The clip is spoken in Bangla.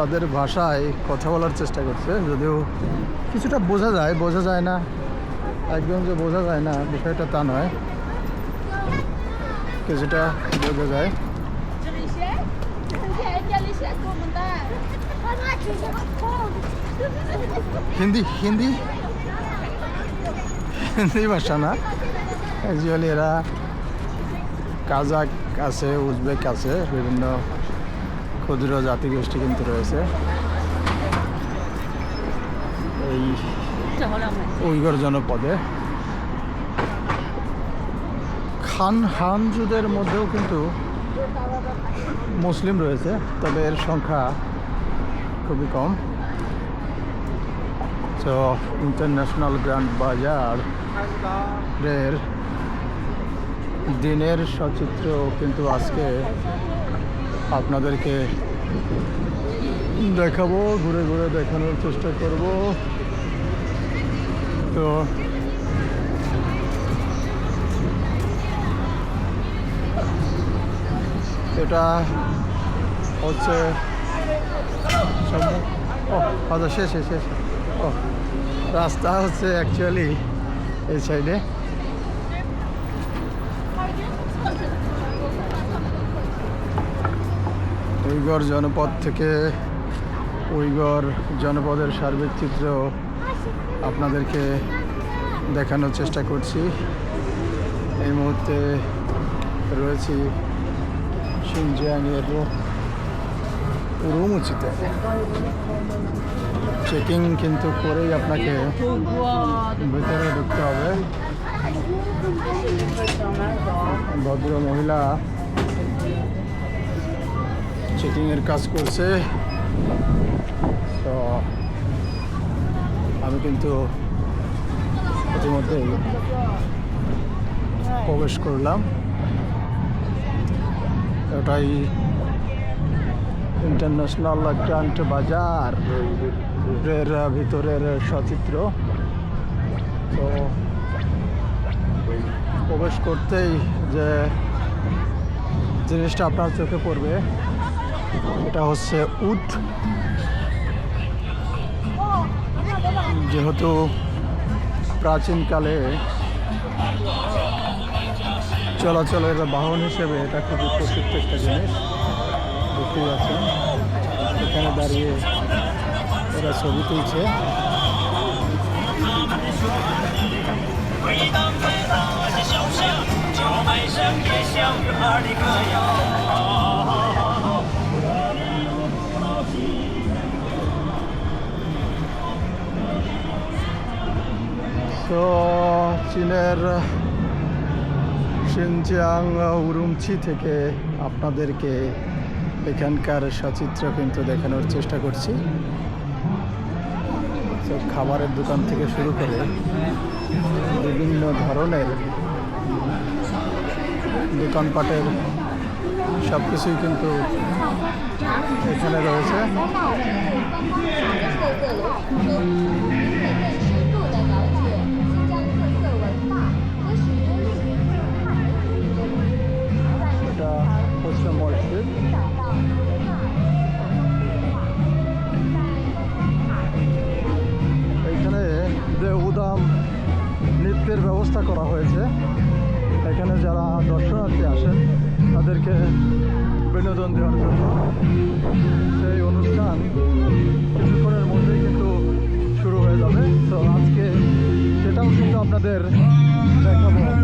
তাদের ভাষায় কথা বলার চেষ্টা করছে, যদিও কিছুটা বোঝা যায় বোঝা যায় না, একদম যে বোঝা যায় না, বিষয়টা তা নয়। কিছুটা বোঝা যায়। হিন্দি হিন্দি হিন্দি ভাষা না। অ্যাকচুয়ালি এরা কাজাক আছে, উজবেক আছে, বিভিন্ন ক্ষুদ্র জাতিগোষ্ঠী কিন্তু রয়েছে। এই উইগর জনপদে। খান হানজুদের মধ্যেও কিন্তু মুসলিম রয়েছে, তবে এর সংখ্যা খুবই কম। তো ইন্টারন্যাশনাল গ্র্যান্ড বাজার এর দিনের সচিত্র কিন্তু আজকে আপনাদেরকে দেখাবো, ঘুরে ঘুরে দেখানোর চেষ্টা করব। তো, এটা হচ্ছে ও আচ্ছা শেষ শেষ শেষ। ও, রাস্তা হচ্ছে অ্যাকচুয়ালি এই সাইডে উইগর জনপদ থেকে উইগর জনপদের সার্বিক চিত্র আপনাদেরকে দেখানোর চেষ্টা করছি। এই মুহূর্তে রয়েছি সিনজিয়াংয়ের উরুমুচিতে চেকিং কিন্তু করেই আপনাকে ভিতরে ঢুকতে হবে। ভদ্র মহিলা চেকিংয়ের কাজ করছে। তো আমি কিন্তু ইতিমধ্যেই প্রবেশ করলাম। ওটাই ইন্টারন্যাশনাল গ্রান্ট বাজার এর ভিতরের সচিত্র। তো প্রবেশ করতেই যে জিনিসটা আপনার চোখে পড়বে এটা হচ্ছে উট। যেহেতু প্রাচীনকালে চলাচলের বাহন হিসেবে এটা খুবই প্রসিদ্ধ একটা জিনিস দেখতে পাচ্ছেন। এখানে দাঁড়িয়ে ওরা ছবি তুলছে। তো, চীনের সিনজিয়াং উরুমচি থেকে আপনাদেরকে এখানকার সচিত্র কিন্তু দেখানোর চেষ্টা করছি। তো, খাবারের দোকান থেকে শুরু করে বিভিন্ন ধরনের দোকানপাটের সব কিছুই কিন্তু এখানে রয়েছে। নৃত্যের ব্যবস্থা করা হয়েছে। এখানে যারা দর্শনার্থী আসেন, তাদেরকে বিনোদন দেওয়ার জন্য। সেই অনুষ্ঠান কিছুক্ষণের মধ্যেই কিন্তু শুরু হয়ে যাবে। তো আজকে সেটাও কিন্তু আপনাদের দেখাবো।